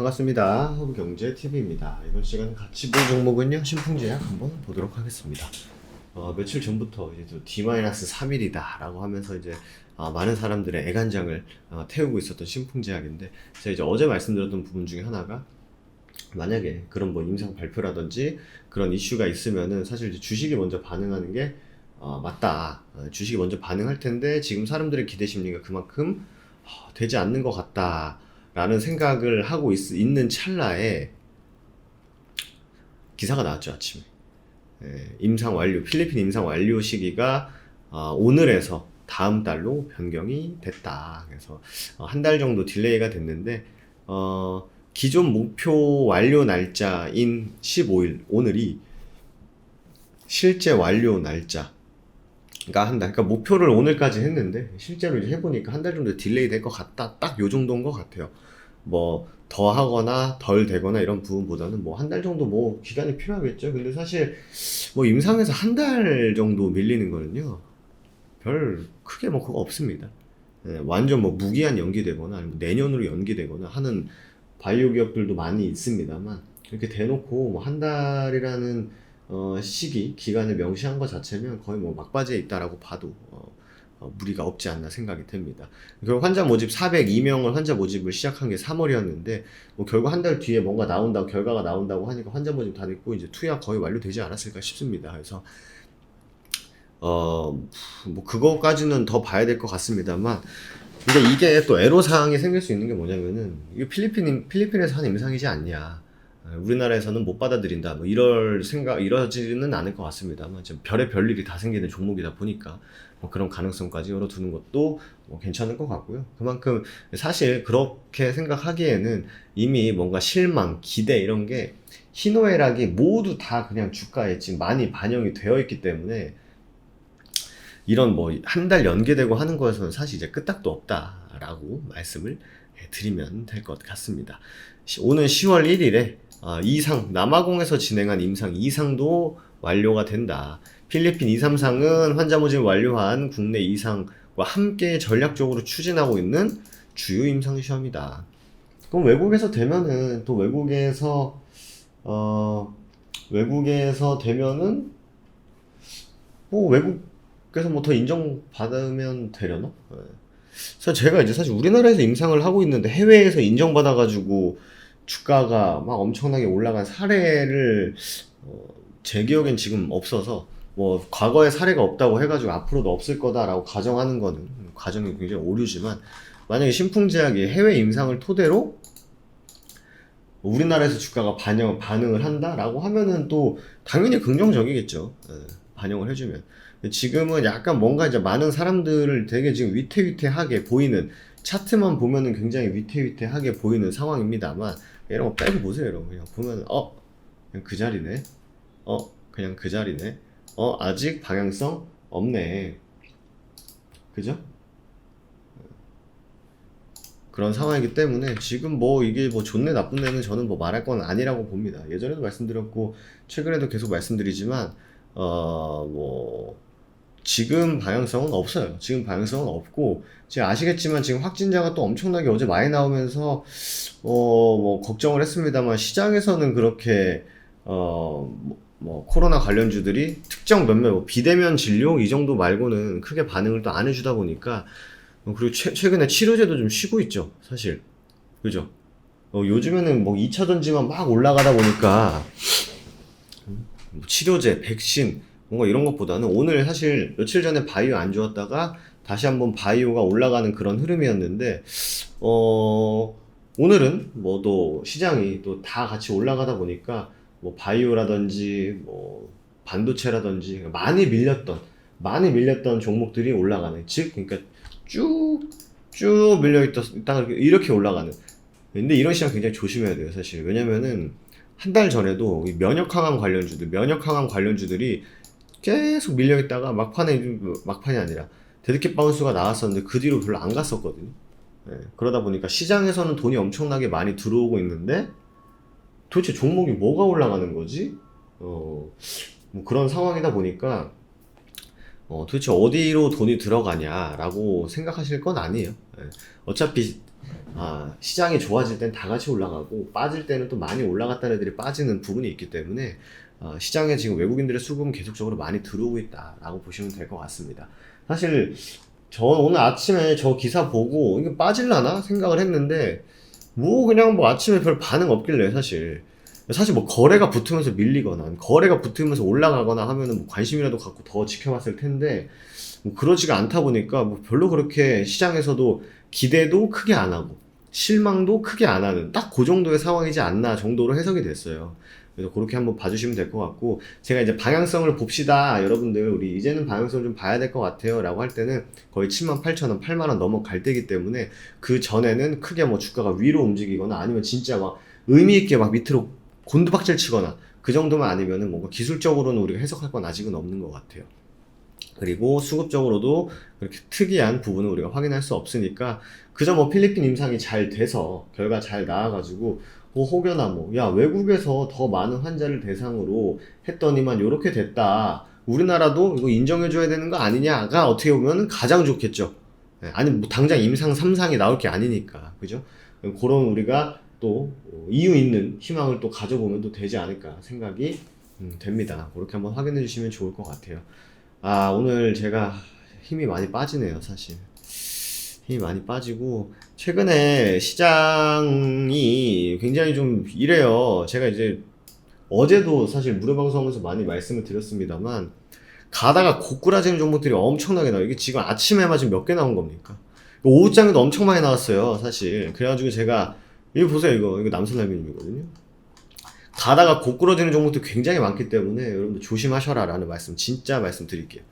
반갑습니다. 허브경제TV입니다. 이번 시간 같이 볼 종목은요, 신풍제약 한번 보도록 하겠습니다. 어, 며칠 전부터 이제 또 D-3일이다 라고 하면서 이제 아, 많은 사람들의 애간장을 어, 태우고 있었던 신풍제약인데, 제가 이제 어제 말씀드렸던 부분 중에 하나가 만약에 그런 뭐 임상 발표라든지 그런 이슈가 있으면은 사실 주식이 먼저 반응하는 게 어, 맞다. 어, 주식이 먼저 반응할 텐데 지금 사람들의 기대 심리가 그만큼 어, 되지 않는 것 같다 라는 생각을 하고 있, 있는 찰나에 기사가 나왔죠 아침에. 예, 임상 완료 필리핀 임상 완료 시기가 어, 오늘에서 다음 달로 변경이 됐다. 그래서 어, 한달 정도 딜레이가 됐는데 어, 기존 목표 완료 날짜인 15일 오늘이 실제 완료 날짜 그러니까 한 달, 그러니까 목표를 오늘까지 했는데 실제로 이제 해보니까 한 달 정도 딜레이 될 것 같다. 딱 요 정도인 것 같아요. 뭐 더 하거나 덜 되거나 이런 부분보다는 뭐 한 달 정도 뭐 기간이 필요하겠죠. 근데 사실 뭐 임상에서 한 달 정도 밀리는 거는요. 별 크게 뭐 그거 없습니다. 예, 완전 뭐 무기한 연기되거나 아니면 내년으로 연기되거나 하는 바이오 기업들도 많이 있습니다만 이렇게 대놓고 뭐 한 달이라는 어, 시기 기간을 명시한 것 자체면 거의 뭐 막바지에 있다라고 봐도 어, 어, 무리가 없지 않나 생각이 됩니다. 결국 환자 모집 402명을 환자 모집을 시작한 게 3월이었는데 뭐 결국 한 달 뒤에 뭔가 나온다고 결과가 나온다고 하니까 환자 모집 다 됐고 이제 투약 거의 완료되지 않았을까 싶습니다. 그래서 어, 뭐, 그거까지는 더 봐야 될 것 같습니다만, 근데 이게 또 애로 사항이 생길 수 있는 게 뭐냐면은, 이게 필리핀, 필리핀에서 한 임상이지 않냐. 어, 우리나라에서는 못 받아들인다. 뭐, 이럴 생각, 이러지는 않을 것 같습니다만, 지금 별의 별 일이 다 생기는 종목이다 보니까, 뭐 그런 가능성까지 열어두는 것도 뭐 괜찮을 것 같고요. 그만큼 사실 그렇게 생각하기에는 이미 뭔가 실망, 기대 이런 게 희노애락이 모두 다 그냥 주가에 지금 많이 반영이 되어 있기 때문에 이런 뭐 한 달 연계되고 하는 거에서는 사실 이제 끄떡도 없다라고 말씀을 드리면 될 것 같습니다. 시- 오는 10월 1일에 이상 남아공에서 진행한 임상 2상도 완료가 된다. 필리핀 2, 3상은 환자 모집 완료한 국내 2상과 함께 전략적으로 추진하고 있는 주요 임상 시험이다. 그럼 외국에서 되면은 또 외국에서 어 외국에서 되면은 뭐 외국에서 뭐 더 인정받으면 되려나? 예. 그래서 제가 이제 사실 우리나라에서 임상을 하고 있는데 해외에서 인정받아가지고 주가가 막 엄청나게 올라간 사례를 어, 제 기억엔 지금 없어서 뭐 과거에 사례가 없다고 해가지고 앞으로도 없을 거다라고 가정하는 거는 가정이 굉장히 오류지만 만약에 신풍제약이 해외 임상을 토대로 우리나라에서 주가가 반영, 반응을 한다라고 하면은 또 당연히 긍정적이겠죠. 예, 반영을 해주면. 지금은 약간 뭔가 이제 많은 사람들을 되게 지금 위태위태하게 보이는 차트만 보면은 굉장히 위태위태하게 보이는 상황입니다만 이런 거 빼고 보세요. 거 그냥 보면 어 그냥 그 자리네. 어 그냥 그 자리네. 어 아직 방향성 없네. 그죠? 그런 상황이기 때문에 지금 뭐 이게 뭐 좋네 나쁘네는 저는 뭐 말할 건 아니라고 봅니다. 예전에도 말씀드렸고 최근에도 계속 말씀드리지만 어뭐 지금 방향성은 없어요. 지금 방향성은 없고 지금 아시겠지만 지금 확진자가 또 엄청나게 어제 많이 나오면서 어 뭐 걱정을 했습니다만 시장에서는 그렇게 어뭐 뭐 코로나 관련주들이 특정 몇몇 뭐 비대면 진료 이 정도 말고는 크게 반응을 또 안 해주다 보니까 어, 그리고 최, 최근에 치료제도 좀 쉬고 있죠, 사실. 그죠? 어, 요즘에는 뭐 2차 전지만 막 올라가다 보니까 뭐 치료제, 백신, 뭔가 이런 것보다는 오늘 사실 며칠 전에 바이오 안 좋았다가 다시 한번 바이오가 올라가는 그런 흐름이었는데, 어, 오늘은 뭐 또 시장이 또 다 같이 올라가다 보니까 뭐 바이오라든지 뭐 반도체라든지 많이 밀렸던, 많이 밀렸던 종목들이 올라가는. 즉, 그러니까 쭉, 쭉 밀려 있다가 이렇게 올라가는. 근데 이런 시장 굉장히 조심해야 돼요, 사실. 왜냐면은, 한 달 전에도 이 면역 항암 관련주들, 면역 항암 관련주들이 계속 밀려있다가 막판에, 좀- 막판이 아니라, 데드캣 바운스가 나왔었는데 그 뒤로 별로 안 갔었거든요. 예, 그러다 보니까 시장에서는 돈이 엄청나게 많이 들어오고 있는데, 도대체 종목이 뭐가 올라가는 거지? 어, 뭐 그런 상황이다 보니까, 어, 도대체 어디로 돈이 들어가냐라고 생각하실 건 아니에요. 예. 어차피 아, 시장이 좋아질 땐 다 같이 올라가고 빠질 때는 또 많이 올라갔다는 애들이 빠지는 부분이 있기 때문에 어, 시장에 지금 외국인들의 수급은 계속적으로 많이 들어오고 있다라고 보시면 될 것 같습니다. 사실 저 오늘 아침에 저 기사 보고 이게 빠질라나 생각을 했는데 뭐 그냥 뭐 아침에 별 반응 없길래 사실 사실 뭐 거래가 붙으면서 밀리거나 거래가 붙으면서 올라가거나 하면은 뭐 관심이라도 갖고 더 지켜봤을 텐데 뭐 그러지가 않다 보니까 뭐 별로 그렇게 시장에서도 기대도 크게 안 하고 실망도 크게 안 하는 딱 그 정도의 상황이지 않나 정도로 해석이 됐어요. 그래서 그렇게 한번 봐주시면 될 것 같고 제가 이제 방향성을 봅시다 여러분들 우리 이제는 방향성을 좀 봐야 될 것 같아요 라고 할 때는 거의 7만 8천 원 8만 원 넘어갈 때기 때문에 그 전에는 크게 뭐 주가가 위로 움직이거나 아니면 진짜 막 의미 있게 막 밑으로 곤두박질 치거나 그 정도만 아니면은 뭔가 기술적으로는 우리가 해석할 건 아직은 없는 것 같아요. 그리고 수급적으로도 그렇게 특이한 부분을 우리가 확인할 수 없으니까 그저 뭐 필리핀 임상이 잘 돼서 결과 잘 나와가지고 뭐 혹여나 뭐 야 외국에서 더 많은 환자를 대상으로 했더니만 요렇게 됐다. 우리나라도 이거 인정해줘야 되는 거 아니냐가 어떻게 보면 가장 좋겠죠. 예, 아니 뭐 당장 임상 3상이 나올 게 아니니까. 그죠? 그런 우리가 또 이유 있는 희망을 또 가져보면 또 되지 않을까 생각이 음, 됩니다. 그렇게 한번 확인해 주시면 좋을 것 같아요 아 오늘 제가 힘이 많이 빠지네요 사실 힘이 많이 빠지고 최근에 시장이 굉장히 좀 이래요. 제가 이제 어제도 사실 무료 방송에서 많이 말씀을 드렸습니다만 가다가 고꾸라지는 종목들이 엄청나게 나와요. 이게 지금 아침에만 지금 몇 개 나온 겁니까? 오후장에도 엄청 많이 나왔어요. 사실 그래가지고 제가 이거 보세요 이거 이거 남선날비님이거든요. 가다가 고꾸라지는 종목도 굉장히 많기 때문에 여러분들 조심하셔라 라는 말씀 진짜 말씀드릴게요.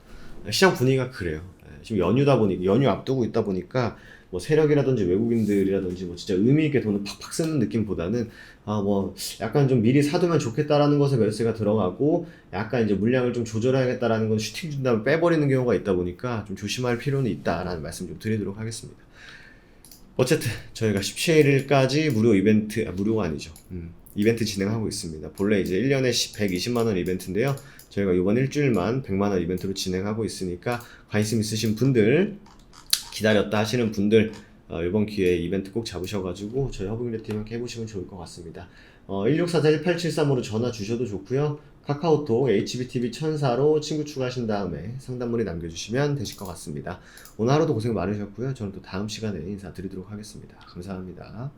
시장 분위기가 그래요. 예, 지금 연휴다 보니 연휴 앞두고 있다 보니까 뭐 세력이라든지 외국인들이라든지 뭐 진짜 의미 있게 돈을 팍팍 쓰는 느낌보다는 아 뭐 약간 좀 미리 사두면 좋겠다라는 것에 매수가 들어가고 약간 이제 물량을 좀 조절해야겠다라는 건 슈팅 준 다음에 빼버리는 경우가 있다 보니까 좀 조심할 필요는 있다라는 말씀 좀 드리도록 하겠습니다. 어쨌든 저희가 17일까지 무료 이벤트 아, 무료가 아니죠. 음, 이벤트 진행하고 있습니다. 본래 이제 1년에 120만 원 이벤트인데요. 저희가 이번 일주일만 100만 원 이벤트로 진행하고 있으니까 관심 있으신 분들 기다렸다 하시는 분들 어, 이번 기회에 이벤트 꼭 잡으셔가지고 저희 허브인레팀 함께 해보시면 좋을 것 같습니다. 어, 1644-1873으로 전화 주셔도 좋고요. 카카오톡 HBTV 천사로 친구 추가하신 다음에 상담문의 남겨주시면 되실 것 같습니다. 오늘 하루도 고생 많으셨고요. 저는 또 다음 시간에 인사드리도록 하겠습니다. 감사합니다.